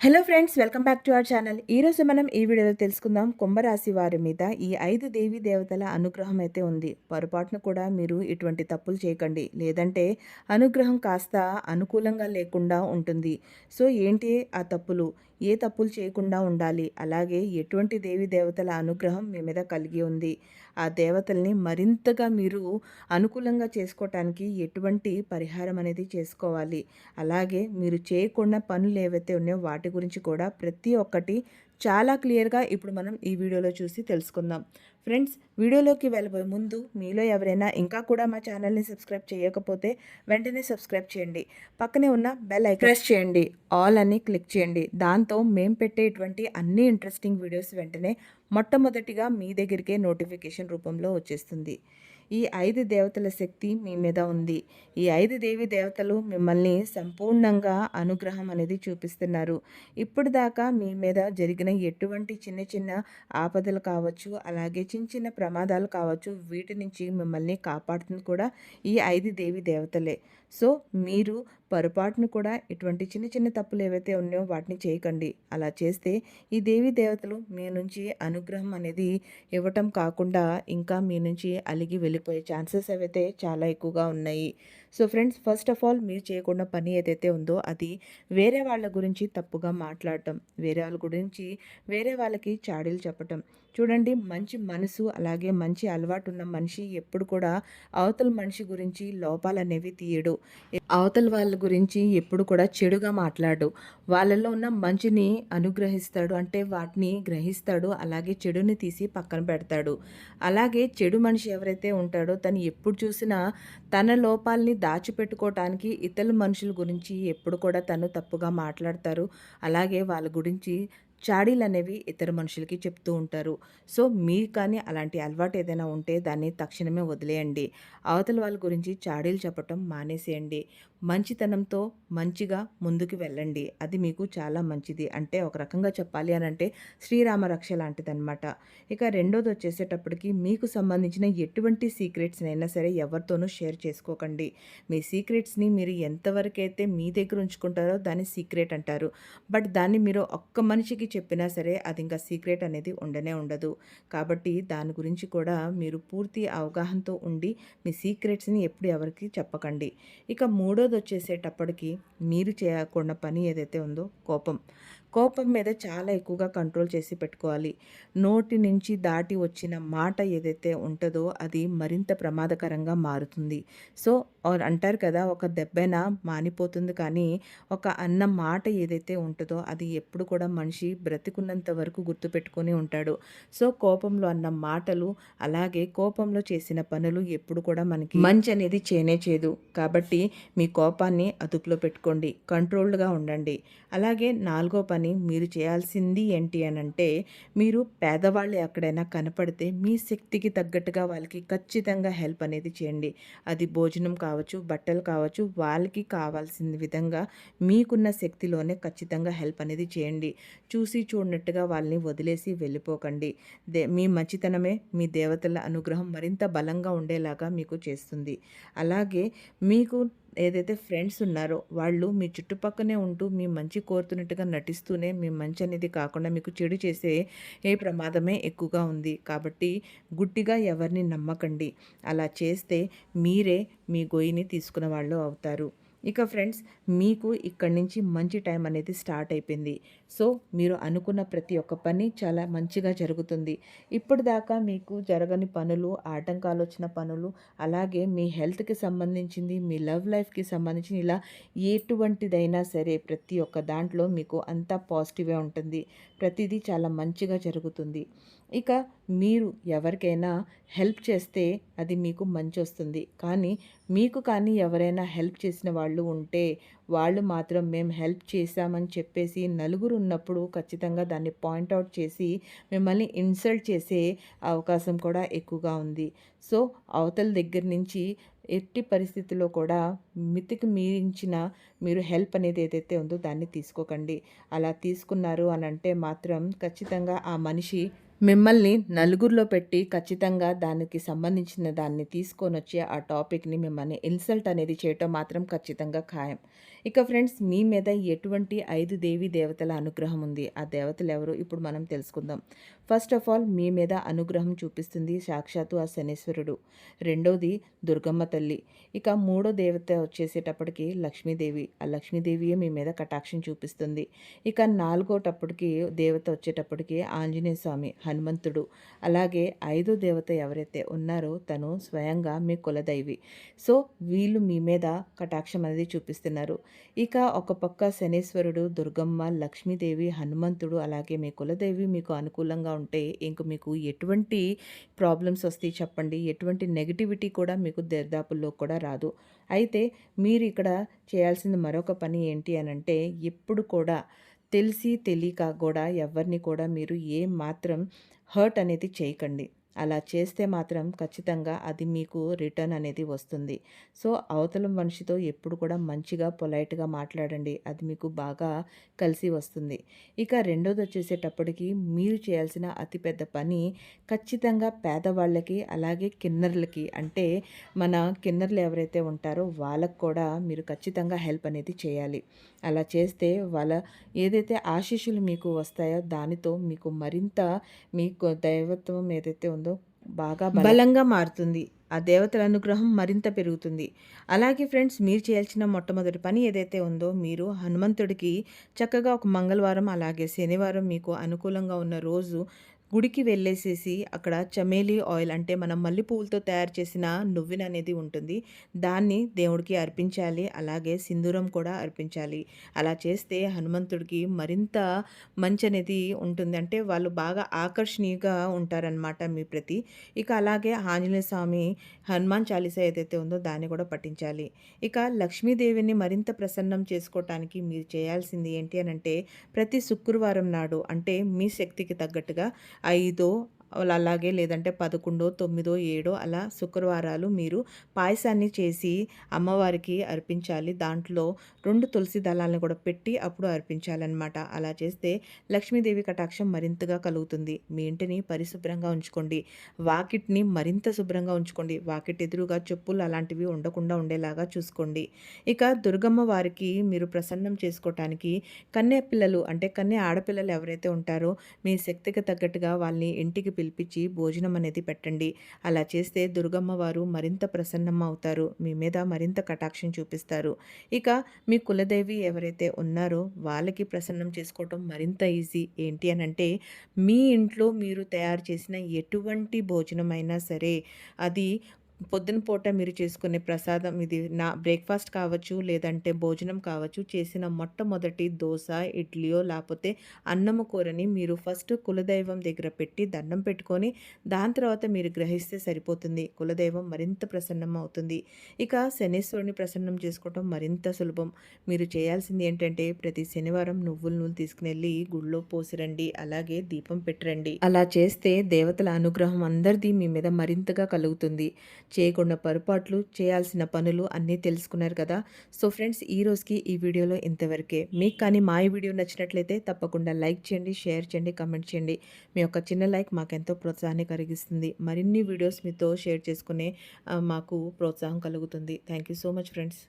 Hello friends welcome back to our channel ఈరోజు మనం ఈ వీడియోలో తెలుసుకుందాం. కుంభరాశి వారి మీద ఈ ఐదు దేవి దేవతల అనుగ్రహం అయితే ఉంది. పొరపాటును కూడా మీరు ఇటువంటి తప్పులు చేయకండి. లేదంటే అనుగ్రహం కాస్త అనుకూలంగా లేకుండా ఉంటుంది. సో ఏంటి ఆ తప్పులు? ఏ తప్పులు చేయకుండా ఉండాలి. అలాగే ఎటువంటి దేవి దేవతల అనుగ్రహం మీ మీద కలిగి ఉంది. ఆ దేవతల్ని మరింతగా మీరు అనుకూలంగా చేసుకోవటానికి ఎటువంటి పరిహారం అనేది చేసుకోవాలి. అలాగే మీరు చేయకుండా పనులు ఏవైతే ఉన్నాయో వాటి గురించి కూడా ప్రతి ఒక్కటి చాలా క్లియర్గా ఇప్పుడు మనం ఈ వీడియోలో చూసి తెలుసుకుందాం. ఫ్రెండ్స్ వీడియోలోకి వెళ్ళబోయే ముందు మీలో ఎవరైనా ఇంకా కూడా మా ఛానల్ని సబ్స్క్రైబ్ చేయకపోతే వెంటనే సబ్స్క్రైబ్ చేయండి. పక్కనే ఉన్న బెల్ ఐకాన్ ప్రెస్ చేయండి. ఆల్ అని క్లిక్ చేయండి. దాంతో మేము పెట్టేటువంటి అన్ని ఇంట్రెస్టింగ్ వీడియోస్ వెంటనే మొట్టమొదటిగా మీ దగ్గరికే నోటిఫికేషన్ రూపంలో వచ్చేస్తుంది. ఈ ఐదు దేవతల శక్తి మీ మీద ఉంది. ఈ ఐదు దేవి దేవతలు మిమ్మల్ని సంపూర్ణంగా అనుగ్రహం అనేది చూపిస్తున్నారు. ఇప్పుడు దాకా మీ మీద జరిగిన ఎటువంటి చిన్న చిన్న ఆపదలు కావచ్చు అలాగే చిన్న చిన్న ప్రమాదాలు కావచ్చు వీటి నుంచి మిమ్మల్ని కాపాడుతుంది కూడా ఈ ఐదు దేవి దేవతలే. సో మీరు పొరపాటును కూడా ఇటువంటి చిన్న చిన్న తప్పులు ఏవైతే ఉన్నాయో వాటిని చేయకండి. అలా చేస్తే ఈ దేవి దేవతలు మీ నుంచి అనుగ్రహం అనేది ఇవ్వటం కాకుండా ఇంకా మీ నుంచి అలిగి వెళ్ళిపోయే ఛాన్సెస్ అవైతే చాలా ఎక్కువగా ఉన్నాయి. So friends first of all మీరు చేయకుండా పని ఏదైతే ఉందో అది వేరే వాళ్ళ గురించి తప్పుగా మాట్లాడటం వేరే వాళ్ళ గురించి వేరే వాళ్ళకి చాడీలు చెప్పటం. చూడండి మంచి మనసు అలాగే మంచి అలవాటు ఉన్న మనిషి ఎప్పుడు కూడా అవతల మనిషి గురించి లోపాలు అనేవి తీయడు. అవతల వాళ్ళ గురించి ఎప్పుడు కూడా చెడుగా మాట్లాడు. వాళ్ళలో ఉన్న మంచిని అనుగ్రహిస్తాడు అంటే వాటిని గ్రహిస్తాడు అలాగే చెడుని తీసి పక్కన పెడతాడు. అలాగే చెడు మనిషి ఎవరైతే ఉంటాడో తను ఎప్పుడు చూసినా తన లోపాలని దాచిపెట్టుకోవటానికి ఇతర మనుషుల గురించి ఎప్పుడు కూడా తను తప్పుగా మాట్లాడతారు. అలాగే వాళ్ళ గురించి చాడీలు అనేవి ఇతర మనుషులకి చెప్తూ ఉంటారు. సో మీ కానీ అలాంటి అలవాటు ఏదైనా ఉంటే దాన్ని తక్షణమే వదిలేయండి. అవతల వాళ్ళ గురించి చాడీలు చెప్పటం మానేసేయండి. మంచితనంతో మంచిగా ముందుకు వెళ్ళండి. అది మీకు చాలా మంచిది. అంటే ఒక రకంగా చెప్పాలి అని అంటే శ్రీరామ రక్ష లాంటిదన్నమాట. ఇక రెండోది వచ్చేసేటప్పటికి మీకు సంబంధించిన ఎటువంటి సీక్రెట్స్నైనా సరే ఎవరితోనూ షేర్ చేసుకోకండి. మీ సీక్రెట్స్ని మీరు ఎంతవరకైతే మీ దగ్గర ఉంచుకుంటారో దాన్ని సీక్రెట్ అంటారు. బట్ దాన్ని మీరు ఒక్క మనిషికి చెప్పినా సరే అది ఇంకా సీక్రెట్ అనేది ఉండనే ఉండదు. కాబట్టి దాని గురించి కూడా మీరు పూర్తి అవగాహనతో ఉండి మీ సీక్రెట్స్ని ఎప్పుడు ఎవరికి చెప్పకండి. ఇక మూడోది వచ్చేసేటప్పటికి మీరు చేయకుండా పని ఏదైతే ఉందో కోపం. కోపం మీద చాలా ఎక్కువగా కంట్రోల్ చేసి పెట్టుకోవాలి. నోటి నుంచి దాటి వచ్చిన మాట ఏదైతే ఉంటుందో అది మరింత ప్రమాదకరంగా మారుతుంది. సో అంటారు కదా ఒక దెబ్బైనా మానిపోతుంది. కానీ ఒక అన్న మాట ఏదైతే ఉంటుందో అది ఎప్పుడు కూడా మనిషి బ్రతికున్నంత వరకు గుర్తుపెట్టుకొని ఉంటాడు. సో కోపంలో అన్న మాటలు అలాగే కోపంలో చేసిన పనులు ఎప్పుడు కూడా మనకి మంచి అనేది చేనే చేయదు కాబట్టి మీ కోపాన్ని అదుపులో పెట్టుకోండి. కంట్రోల్డ్గా ఉండండి. అలాగే నాలుగో పని మీరు చేయాల్సింది ఏంటి అని అంటే మీరు పేదవాళ్ళు ఎక్కడైనా కనపడితే మీ శక్తికి తగ్గట్టుగా వాళ్ళకి ఖచ్చితంగా హెల్ప్ అనేది చేయండి. అది భోజనం కావచ్చు బట్టలు కావచ్చు వాళ్ళకి కావాల్సిన విధంగా మీకున్న శక్తిలోనే ఖచ్చితంగా హెల్ప్ అనేది చేయండి. చూసి చూడనట్టుగా వాళ్ళని వదిలేసి వెళ్ళిపోకండి. దే మీ మంచితనమే మీ దేవతల అనుగ్రహం మరింత బలంగా ఉండేలాగా మీకు చేస్తుంది. అలాగే మీకు ఏదైతే ఫ్రెండ్స్ ఉన్నారో వాళ్ళు మీ చుట్టుపక్కనే ఉంటూ మీ మంచి కోరుతున్నట్టుగా నటిస్తూనే మీ మంచి అనేది కాకుండా మీకు చెడు చేసే ఏ ప్రమాదమే ఎక్కువగా ఉంది. కాబట్టి గుడ్డిగా ఎవరిని నమ్మకండి. అలా చేస్తే మీరే మీ గొయ్యిని తీసుకున్న వాళ్ళు అవుతారు. ఇక ఫ్రెండ్స్ మీకు ఇక్కడి నుంచి మంచి టైం అనేది స్టార్ట్ అయిపోయింది. సో మీరు అనుకున్న ప్రతి ఒక్క పని చాలా మంచిగా జరుగుతుంది. ఇప్పుడు దాకా మీకు జరగని పనులు ఆటంకాలు వచ్చిన పనులు అలాగే మీ హెల్త్కి సంబంధించింది మీ లవ్ లైఫ్కి సంబంధించిన ఇలా ఎటువంటిదైనా సరే ప్రతి ఒక్క దాంట్లో మీకు అంతా పాజిటివే ఉంటుంది. ప్రతిదీ చాలా మంచిగా జరుగుతుంది. ఇక మీరు ఎవరికైనా హెల్ప్ చేస్తే అది మీకు మంచి వస్తుంది కానీ మీకు కానీ ఎవరైనా హెల్ప్ చేసిన వాళ్ళు ఉంటే వాళ్ళు మాత్రం మేము హెల్ప్ చేశామని చెప్పేసి నలుగురు ఉన్నప్పుడు ఖచ్చితంగా దాన్ని పాయింట్అవుట్ చేసి మిమ్మల్ని ఇన్సల్ట్ చేసే అవకాశం కూడా ఎక్కువగా ఉంది. సో అవతల దగ్గర నుంచి ఎట్టి పరిస్థితుల్లో కూడా మితికి మీరించిన మీరు హెల్ప్ అనేది ఏదైతే ఉందో దాన్ని తీసుకోకండి. అలా తీసుకున్నారు అని అంటే మాత్రం ఖచ్చితంగా ఆ మనిషి మిమ్మల్ని నలుగురిలో పెట్టి ఖచ్చితంగా దానికి సంబంధించిన దాన్ని తీసుకొని వచ్చి ఆ టాపిక్ని మిమ్మల్ని ఇన్సల్ట్ అనేది చేయటం మాత్రం ఖచ్చితంగా ఖాయం. ఇక ఫ్రెండ్స్ మీ మీద ఎటువంటి ఐదు దేవి దేవతల అనుగ్రహం ఉంది? ఆ దేవతలు ఎవరు? ఇప్పుడు మనం తెలుసుకుందాం. ఫస్ట్ ఆఫ్ ఆల్ మీ మీద అనుగ్రహం చూపిస్తుంది సాక్షాత్తు ఆ శనీశ్వరుడు. రెండోది దుర్గమ్మ తల్లి. ఇక మూడో దేవత వచ్చేసేటప్పటికి లక్ష్మీదేవి. ఆ లక్ష్మీదేవియే మీ మీద కటాక్షం చూపిస్తుంది. ఇక నాలుగోటప్పటికి దేవత వచ్చేటప్పటికి ఆంజనేయ స్వామి హనుమంతుడు. అలాగే ఐదో దేవత ఎవరైతే ఉన్నారో తను స్వయంగా మీ కులదైవి. సో వీళ్ళు మీ మీద కటాక్షం అనేది చూపిస్తున్నారు. ఇక ఒక పక్క శనేశ్వరుడు దుర్గమ్మ లక్ష్మీదేవి హనుమంతుడు అలాగే మీ కులదేవి మీకు అనుకూలంగా ఉంటే ఇంక మీకు ఎటువంటి ప్రాబ్లమ్స్ వస్తాయి చెప్పండి. ఎటువంటి నెగిటివిటీ కూడా మీకు దరిదాపుల్లో కూడా రాదు. అయితే మీరు ఇక్కడ చేయాల్సిన మరొక పని ఏంటి అని అంటే ఎప్పుడు కూడా తెలిసి తెలియక కూడా ఎవరిని కూడా మీరు ఏ మాత్రం హర్ట్ అనేది చేయకండి. అలా చేస్తే మాత్రం ఖచ్చితంగా అది మీకు రిటర్న్ అనేది వస్తుంది. సో అవతల మనిషితో ఎప్పుడు కూడా మంచిగా పొలైట్గా మాట్లాడండి. అది మీకు బాగా కలిసి వస్తుంది. ఇక రెండోది వచ్చేసేటప్పటికి మీరు చేయాల్సిన అతిపెద్ద పని ఖచ్చితంగా పేదవాళ్ళకి అలాగే కిన్నర్లకి అంటే మన కిన్నర్లు ఎవరైతే ఉంటారో వాళ్ళకు కూడా మీరు ఖచ్చితంగా హెల్ప్ అనేది చేయాలి. అలా చేస్తే వాళ్ళ ఏదైతే ఆశీస్సులు మీకు వస్తాయో దానితో మీకు మరింత మీకు దైవత్వం ఏదైతే ఉందో బాగా బలంగా మారుతుంది. ఆ దేవతల అనుగ్రహం మరింత పెరుగుతుంది. అలాగే ఫ్రెండ్స్ మీరు చేయాల్సిన మొట్టమొదటి పని ఏదైతే ఉందో మీరు హనుమంతుడికి చక్కగా ఒక మంగళవారం అలాగే శనివారం మీకు అనుకూలంగా ఉన్న రోజు గుడికి వెళ్ళేసేసి అక్కడ చమేలి ఆయిల్ అంటే మనం మల్లె పువ్వులతో తయారు చేసిన నువ్విన అనేది ఉంటుంది. దాన్ని దేవుడికి అర్పించాలి. అలాగే సింధూరం కూడా అర్పించాలి. అలా చేస్తే హనుమంతుడికి మరింత మంచి అనేది ఉంటుంది. అంటే వాళ్ళు బాగా ఆకర్షణీయంగా ఉంటారనమాట మీ ప్రతి. ఇక అలాగే ఆంజనేయ స్వామి హనుమాన్ చాలీస ఏదైతే ఉందో దాన్ని కూడా పఠించాలి. ఇక లక్ష్మీదేవిని మరింత ప్రసన్నం చేసుకోవటానికి మీరు చేయాల్సింది ఏంటి అని అంటే ప్రతి శుక్రవారం నాడు అంటే మీ శక్తికి తగ్గట్టుగా ఐదో అలాగే లేదంటే పదకొండో తొమ్మిదో ఏడో అలా శుక్రవారాలు మీరు పాయసాన్ని చేసి అమ్మవారికి అర్పించాలి. దాంట్లో రెండు తులసి దళాలను కూడా పెట్టి అప్పుడు అర్పించాలన్నమాట. అలా చేస్తే లక్ష్మీదేవి కటాక్షం మరింతగా కలుగుతుంది. మీ ఇంటిని పరిశుభ్రంగా ఉంచుకోండి. వాకిట్ని మరింత శుభ్రంగా ఉంచుకోండి. వాకిట్ ఎదురుగా చెప్పులు అలాంటివి ఉండకుండా ఉండేలాగా చూసుకోండి. ఇక దుర్గమ్మ వారికి మీరు ప్రసన్నం చేసుకోవటానికి కన్య పిల్లలు అంటే కన్య ఆడపిల్లలు ఎవరైతే ఉంటారో మీ శక్తికి తగ్గట్టుగా వాళ్ళని ఇంటికి పిలిపించి భోజనం అనేది పెట్టండి. అలా చేస్తే దుర్గమ్మ వారు మరింత ప్రసన్నమ్మ అవుతారు. మీ మీద మరింత కటాక్షం చూపిస్తారు. ఇక మీ కులదేవి ఎవరైతే ఉన్నారో వాళ్ళకి ప్రసన్నం చేసుకోవటం మరింత ఈజీ. ఏంటి అని అంటే మీ ఇంట్లో మీరు తయారు చేసిన ఎటువంటి భోజనమైనా సరే అది పొద్దున పూట మీరు చేసుకునే ప్రసాదం ఇది. నా బ్రేక్ఫాస్ట్ కావచ్చు లేదంటే భోజనం కావచ్చు చేసిన మొట్టమొదటి దోశ ఇడ్లీయో లేకపోతే అన్నము కూరని మీరు ఫస్ట్ కులదైవం దగ్గర పెట్టి దండం పెట్టుకొని దాని తర్వాత మీరు గ్రహిస్తే సరిపోతుంది. కులదైవం మరింత ప్రసన్నం అవుతుంది. ఇక శనీశ్వరుని ప్రసన్నం చేసుకోవటం మరింత సులభం. మీరు చేయాల్సింది ఏంటంటే ప్రతి శనివారం నువ్వుల నూనె తీసుకుని గుళ్ళో పోసిరండి. అలాగే దీపం పెట్టరండి. అలా చేస్తే దేవతల అనుగ్రహం అందరిది మీ మీద మరింతగా కలుగుతుంది. చేయకుండా పొరపాట్లు చేయాల్సిన పనులు అన్నీ తెలుసుకున్నారు కదా. సో ఫ్రెండ్స్ ఈ రోజుకి ఈ వీడియోలో ఇంతవరకే. మీకు కానీ మా ఈ వీడియో నచ్చినట్లయితే తప్పకుండా లైక్ చేయండి షేర్ చేయండి కమెంట్ చేయండి. మీ యొక్క చిన్న లైక్ మాకెంతో ప్రోత్సాహాన్ని కలిగిస్తుంది. మరిన్ని వీడియోస్ మీతో షేర్ చేసుకునే మాకు ప్రోత్సాహం కలుగుతుంది. Thank you so much friends.